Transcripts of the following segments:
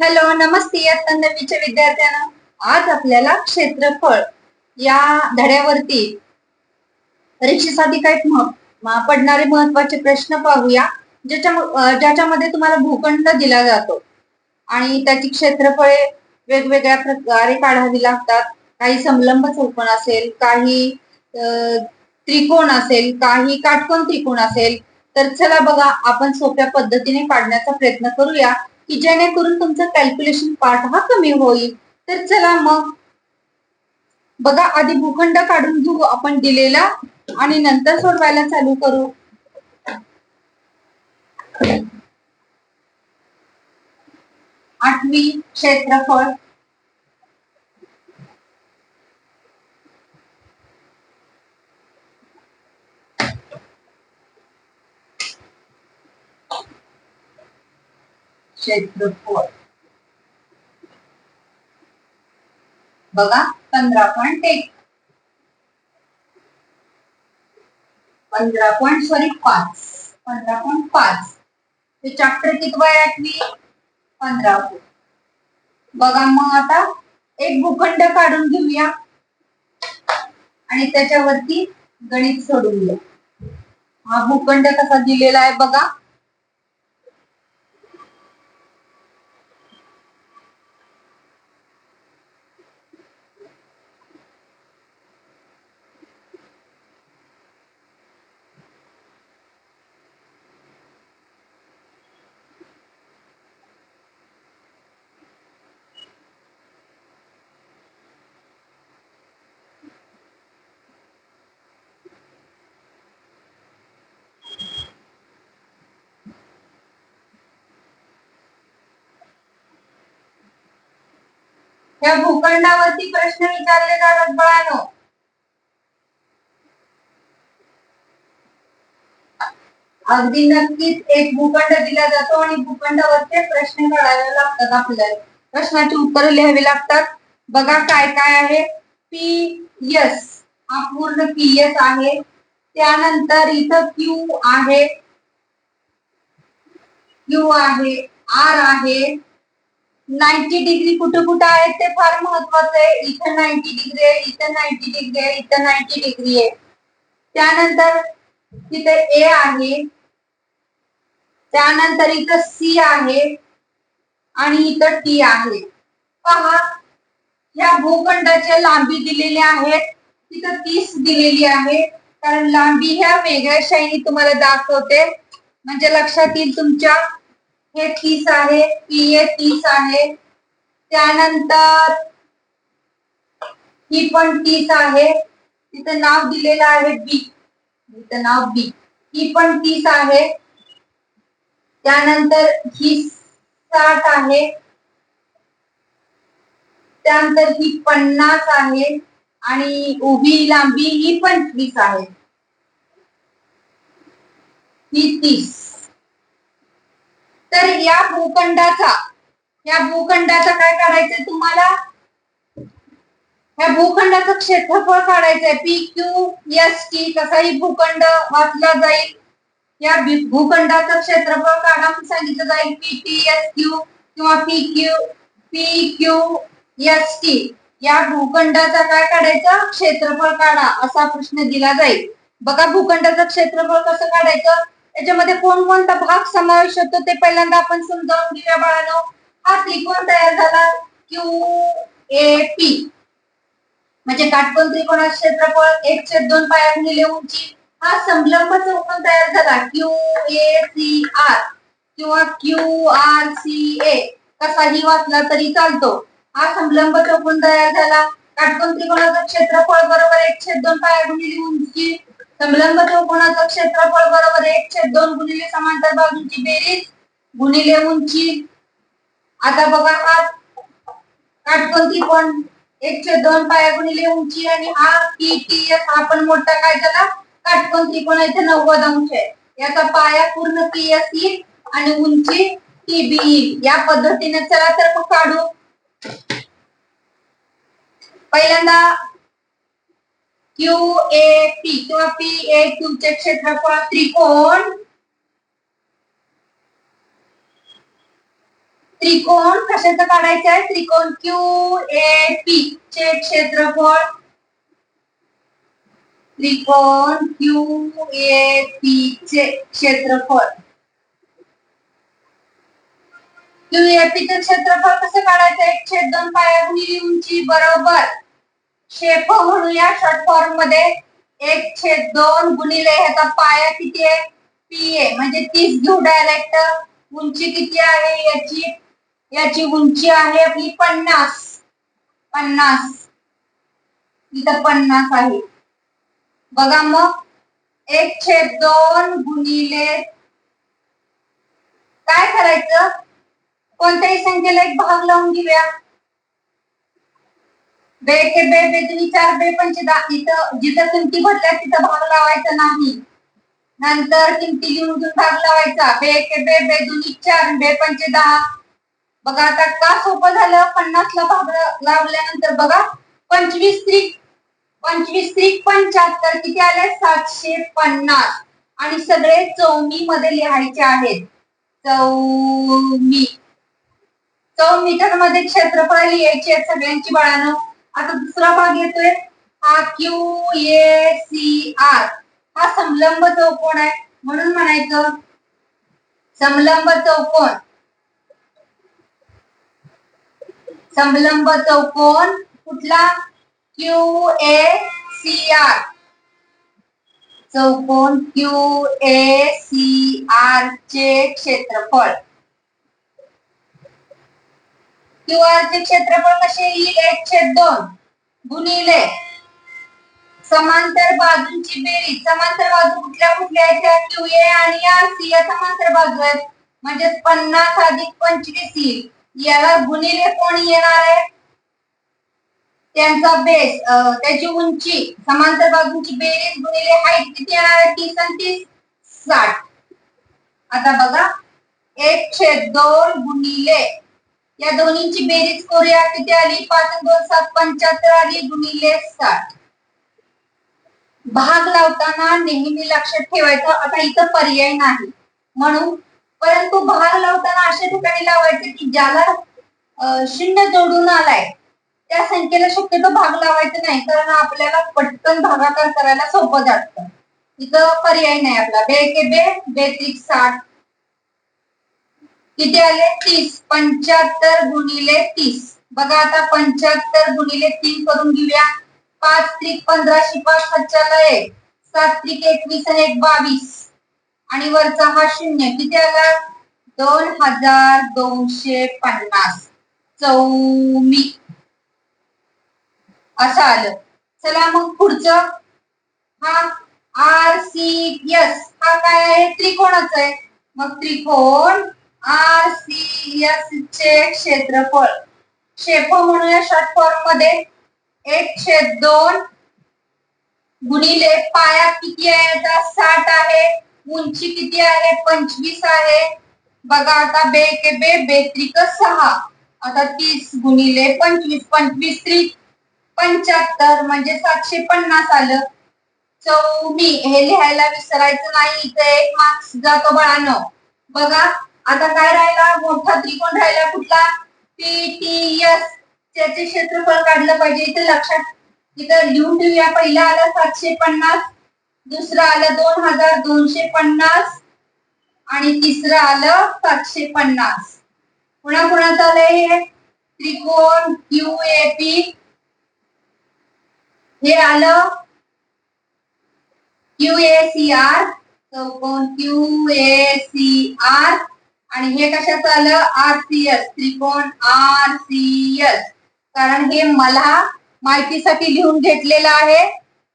Hello नमस्ते इयत्ता नववीच्या विद्यार्थ्यांना. आज आपल्याला क्षेत्रफळ या धड्यावरती परीक्षेसाठी काही पडणारे महत्त्वाचे प्रश्न पाहूया ज्याच्या ज्याच्यामध्ये तुम्हाला भूखंड दिला जातो. आणि त्याची क्षेत्रफळे वेगवेगळ्या प्रकारे काढावी लागतात. काही समलंब चौकोन असेल काही त्रिकोण असेल काही काटकोन त्रिकोण असेल. तर चला बघा आपण सोप्या पद्धतीने काढण्याचा प्रयत्न करूया. की जेणेकरून तुमचा कॅल्क्युलेशन पार्ट हा कमी होईल. तर चला मग. बघा आधी भूखंड काढून घेऊ आपण दिलेला आणि नंतर सोडवायला चालू करू. आठवी क्षेत्रफळ. क्षेत्रफळ बघा पंधरा पॉईंट एक. पंधरा पॉईंट सॉरी पाच. पंधरा पॉईंट पाच. हे चॅप्टर किती वय आठवी पंधरा. बघा मग आता एक भूखंड काढून घेऊया. आणि त्याच्यावरती गणित सोडवूया हा भूखंड कसा दिलेला आहे बघा. या भूखंडावरती प्रश्न विचारले जातात बाळांनो. अगदी नक्कीच एक भूखंड दिला जातो आणि भूखंडावरचे प्रश्न कळायला लागतात आपल्याला. प्रश्नाची उत्तर लिहावी लागतात. बघा काय काय आहे. पी एस हा पूर्ण पी एस आहे. त्यानंतर इथं क्यू आहे. क्यू आहे. आर आहे. नाईन्टी डिग्री कुठं कुठं आहे ते फार महत्वाचं आहे. इथं नाईन्टी डिग्री आहे इथं नाईन्टी डिग्री आहे इथं नाईन्टी डिग्री आहे. त्यानंतर तिथे ए आहे. त्यानंतर इथं सी आहे आणि इथं टी आहे. पहा ह्या भूखंडाच्या लांबी दिलेल्या आहेत. तिथं तीस दिलेली आहे. कारण लांबी ह्या वेगळ्या शाईनी तुम्हाला दाखवते. म्हणजे लक्षात येईल तुमच्या. हे तीस आहे पी ए तीस आहे. त्यानंतर ही पण तीस आहे. तिथं नाव दिलेलं आहे बी तिथं नाव बी ही पण तीस आहे. त्यानंतर ही साठ आहे. त्यानंतर ही पन्नास आहे. आणि उभी लांबी ही तीस आहे. ही तीस. तर या भूखंडाचा या भूखंडाचा काय करायचंय तुम्हाला? या भूखंडाचं क्षेत्रफळ काढायचंय. पी क्यू एस टी कसाही भूखंड वाचला जाईल. या भूखंडाचं क्षेत्रफळ काढा सांगितलं जाईल. पी टी एस क्यू किंवा P Q P Q S T या भूखंडाचा काय काढायचं? क्षेत्रफळ काढा असा प्रश्न दिला जाईल. बघा भूखंडाचं क्षेत्रफळ कसं काढायचं? त्याच्यामध्ये कोणकोणता भाग समावेश होतो ते पहिल्यांदा आपण समजावून घेऊया बाळानो. हा त्रिकोण तयार झाला क्यू ए पी म्हणजे काटकोन त्रिकोण क्षेत्रफळ एक छेद दोन पाया गुणिले उंची हा संलंब चौकोन तयार झाला क्यू ए सी आर किंवा क्यू आर सी ए कसाही वाचला तरी चालतो. हा संलंब चौकोन तयार झाला. काटकोन त्रिकोणाचं क्षेत्रफळ बरोबर एक छेद दोन पाया गुणिले उंची संलंब चौकोनाचं क्षेत्रफळ बरोबर एक छेद दोन गुणिले समांतर बाजूंची बेरीज गुणिले उंची. आता बघा हा काटकोणती कोण? एक छेद दोन पाया गुणिले उंची आणि हा पी टी एस हा पण मोठा काय झाला काटकोण त्रिकोण इथे नव्वद अंश आहे. याचा पाया पूर्ण पी एस येईल आणि उंची टी बी येईल या पद्धतीने चला तर मग काढू. पहिल्यांदा क्यू ए पी किंवा पी ए क्यूचे क्षेत्रफळ त्रिकोण त्रिकोण कशाचं काढायचं आहे? त्रिकोण क्यू ए पी चे क्षेत्रफळ. त्रिकोण क्यू ए पी चे क्षेत्रफळ. क्यू ए पी चे क्षेत्रफळ कसं काढायचं एक छेद दोन पाया उंची बरोबर. शेप म्हणूया शॉर्ट फॉर्ममध्ये एक छेद दोन गुणिले ह्याचा पाया किती आहे? पी ए म्हणजे तीस घेऊ डायरेक्ट उंची किती आहे याची? याची उंची आहे आपली पन्नास. पन्नास. इथं पन्नास आहे. बघा मग. एक छेद दोन गुणिले काय करायचं? कोणत्याही संख्येला एक भाग लावून घेऊया. बेके बे बे तुम्ही चार बे पंचे दहा इथं जिथं किमती भरल्या तिथं भाग लावायचा नाही. नंतर किमती लिहून घेऊन भाग लावायचा. बे के बे बे चार बे पंचे दहा बघा आता का सोपं झालं? पन्नास ला भाग लावल्यानंतर बघा पंचवीस त्रिक पंचवीस त्रिक पंच्याहत्तर किती आले? सातशे पन्नास. आणि सगळे चौमी मध्ये लिहायचे आहेत. चौमी. चौमीटरमध्ये क्षेत्रफळ लिहायची आहेत सगळ्यांची बाळानं. आता दुसरा भाग येतोय. हा क्यू ए सी आर हा समलंब चौकोन आहे. म्हणून म्हणायचं समलंब चौकोन. समलंब चौकोन कुठला? क्यू ए सी आर चौकोन क्यू ए सी आर चे क्षेत्रफळ. क्यूआरचे क्षेत्रफळ कसे येईल? एक छेद दोन. गुणिले. समांतर बाजूंची बेरीज. समांतर बाजू कुठल्या कुठल्या आहेत? क्यू ए आणि आर सी या समांतर बाजू आहेत. म्हणजे पन्नास अधिक पंचवीस येईल. याला गुणिले कोण येणार आहे? त्यांचा बेस त्याची उंची. समांतर बाजूंची बेरीज गुणिले हाईट किती येणार आहे? तीस आणि तीस. साठ. आता बघा. एक छेद दोन गुणिले या दोन्हीची बेरीज करूया. किती आली? पाच दोन सात पंच्याहत्तर आली. गुणिले साठ. भाग लावताना नेहमी लक्षात ठेवायचं आता इथं पर्याय नाही. म्हणून परंतु भाग लावताना अशा ठिकाणी लावायचे की ज्याला शून्य जोडून आलाय त्या संख्येला शक्यतो भाग लावायचा नाही कारण आपल्याला पटकन भागाकार करायला सोपं जातं. इथं पर्याय नाही आपला. बे के बे बेत्रिक साठ किती आले? तीस. पंच्याहत्तर गुणिले तीस. बघा आता पंच्याहत्तर गुणिले तीन करून घेऊया. पाच त्रिक पंधराशे पाच सच्चाला एक सात त्रिक एकवीस आणि एक बावीस. आणि वरचा हा शून्य. किती आला? दोन हजार दोनशे पन्नास. चौमी. असं आलं. चला मग पुढचं. हा. आर सी एस हा काय आहे? त्रिकोणच आहे. मग त्रिकोण आर सी एस चे क्षेत्रफळ. शेप म्हणूया शॉर्ट फॉर्ममध्ये. एक छेद दोन गुणिले पाया किती आहे? साठ आहे. उंची किती आहे? पंचवीस आहे. बघा आता बे के बे बेत्रिक सहा. आता तीस गुणिले पंचवीस पंचवीस त्रिक. पंच्याहत्तर म्हणजे सातशे पन्नास आलं. चौमी हे लिहायला विसरायचं नाही. इथे एक मार्क्स जातो बाळानं. बघा. आता काय राहिला? मोठा त्रिकोण राहिला कुठला? पी टी एस त्याचे क्षेत्रफळ काढलं पाहिजे. इथे लक्षात इथं लिहून ठेवूया. पहिला आलं सातशे पन्नास दुसरं आलं दोन हजार दोनशे पन्नास आणि तिसरं आलं सातशे पन्नास. पुन्हा कुणाचं आलंय हे? त्रिकोण क्यू ए पी हे आलं क्यू ए सी आर चौकोन क्यू ए सी आर आणि हे कशाचं आलं? आर सी एस त्रिकोण आर सी एस कारण हे मला माहितीसाठी लिहून घेतलेलं आहे.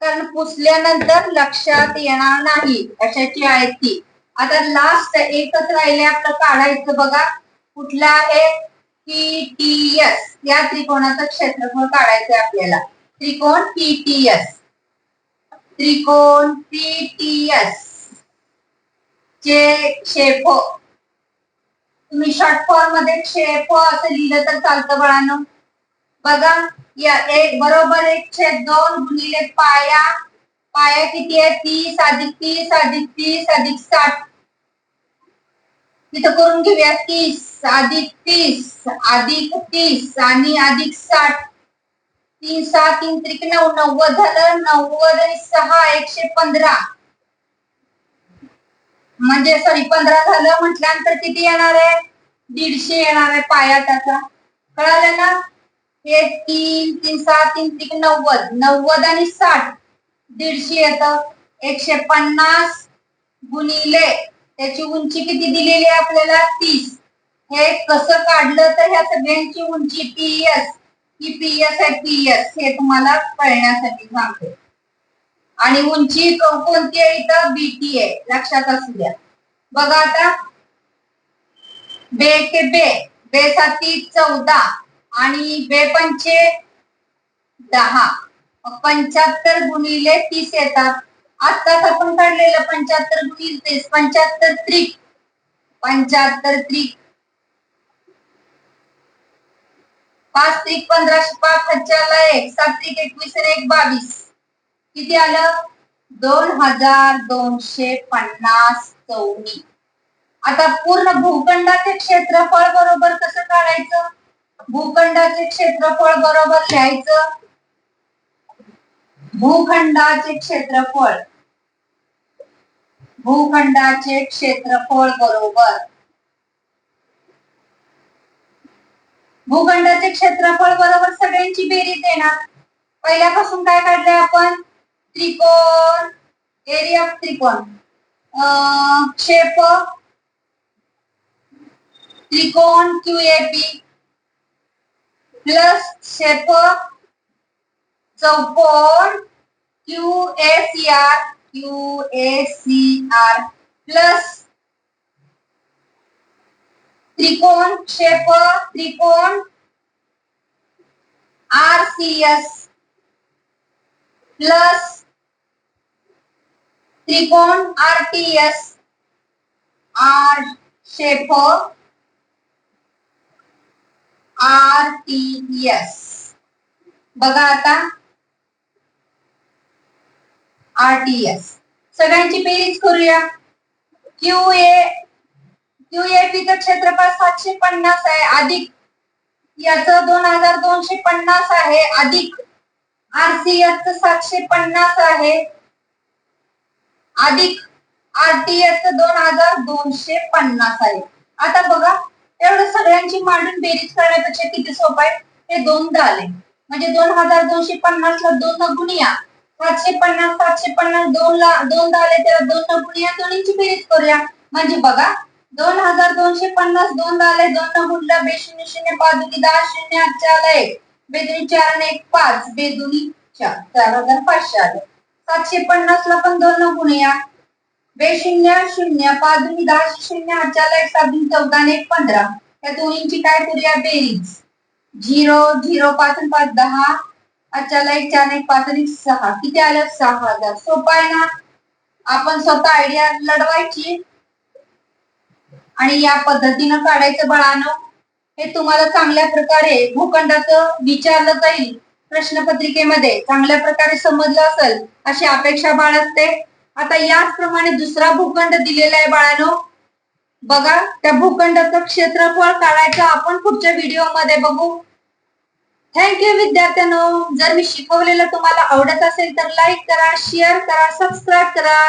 कारण पुसल्यानंतर लक्षात येणार नाही अशाची आहे ती. आता लास्ट एकच राहिले आपलं काढायचं बघा. कुठलं आहे? पी टी एस या त्रिकोणाचं क्षेत्रफळ काढायचं आपल्याला. त्रिकोण पी टी एस त्रिकोण पी टी एस चे क्षेप तुम्ही शॉर्ट फॉर्ममध्ये क्षेप असं लिहिलं तर चालतं बाळांनो. बघा या एक बरोबर एक छेद दोन गुणिले पाया. पाया किती आहे? तीस अधिक तीस अधिक तीस अधिक साठ. तिथं करून घेऊया तीस अधिक तीस अधिक तीस आणि अधिक साठ. तीन सहा तीन त्रिक नऊ नव्वद झालं. नव्वद आणि सहा एकशे पंधरा. म्हणजे सॉरी पंधरा झालं म्हटल्यानंतर किती येणार आहे? दीडशे येणार आहे पाया त्याचा. कळालं ना? हे तीन तीन सहा तीन तीन नव्वद. नव्वद आणि साठ. दीडशे येत. एकशे पन्नास गुणिले. त्याची उंची किती दिलेली आहे आपल्याला? तीस. हे कसं काढलं तर ह्या सगळ्यांची उंची पीएस ही पीएस आहे पीएस हे तुम्हाला कळण्यासाठी सांगते. आणि उंची कोणती आहे इथं? बीटी आहे लक्षात असू द्या. बघा आता. बे ते बे. बे साती चौदा आणि बे पंचे दहा. पंच्याहत्तर गुणिले तीस येतात. आत्ताच आपण काढलेलं पंच्याहत्तर गुणिले तीस. पंच्याहत्तर त्रिक. पंच्याहत्तर त्रिक. पाच त्रिक पंधराशे पाच हजारला एक. सात त्रिक एकवीस एक बावीस. किती आलं? दोन हजार दोनशे पन्नास चौनी आता पूर्ण भूखंडाचे क्षेत्रफळ बरोबर कसं काढायचं? भूखंडाचे क्षेत्रफळ बरोबर लिहायचं? भूखंडाचे क्षेत्रफळ. भूखंडाचे क्षेत्रफळ बरोबर. भूखंडाचे क्षेत्रफळ बरोबर सगळ्यांची बेरीज येणार पहिल्यापासून काय काढलंय आपण? त्रिकोण एरिया ऑफ त्रिकोण अं, क्षेप त्रिकोण क्यू ए पी प्लस क्षेप चौकोन Q A C R Q A C R plus त्रिकोण क्षेप त्रिकोण आर सी एस प्लस त्रिकोण आर टी एस आर क्षेप आर टी एस बघा आता. आर टी एस सगळ्यांची बेरीज करूया. क्यू ए क्यू ए पीचं क्षेत्रफळ सातशे पन्नास आहे अधिक. याचं दोन हजार दोनशे पन्नास आहे अधिक. आरसीएस च सातशे पन्नास आहे. अधिक आरटीएस दोन हजार दोनशे पन्नास आहे. आता बघा एवढं सगळ्यांची मांडून बेरीज करण्यापेक्षा किती सोपं आहे? हे दोनदा आले म्हणजे दोन हजार दोनशे पन्नास ला दोन न गुणिया. सातशे पन्नास सातशे पन्नास दोन ला दोनदा आले त्याला दोन न गुणिया. दोन्हीची बेरीज करूया. म्हणजे बघा दोन हजार दोनशे पन्नास दोनदा आले दोन गुणला बे शून्य शून्य पाच दहा शून्य आठ आला एक. बेदुनी चार आणि एक पाच. बेदुनी चार. चार हजार पाचशे आले. सातशे पन्नास ला पण दोन गुणया गुणूया बे शून्य शून्य पाच दोन्ही दहा शून्य अठ्याला एक सात चौदा आणि एक पंधरा. या दोन्हींची काय करूया बेरीज? झिरो झिरो पाच आणि पाच दहा. अठ्याला एक चार एक पाच आणि सहा. किती आलं? सहा हजार. सोपं आहे ना? आपण स्वतः आयडिया लढवायची. आणि या पद्धतीनं काढायचं बाळानं. हे तुम्हाला चांगल्या प्रकारे भूखंडाचं विचारलं जाईल. प्रश्नपत्रिकेमध्ये चांगल्या प्रकारे समजलं असेल अशी अपेक्षा बाळगते आता याचप्रमाणे दुसरा भूखंड दिलेला आहे बाळानो. बघा त्या भूखंडाचं क्षेत्रफळ काढायचं आपण पुढच्या व्हिडिओमध्ये बघू. थँक्यू विद्यार्थ्यांनो. जर मी शिकवलेलं तुम्हाला आवडत असेल तर लाईक करा शेअर करा सबस्क्राईब करा.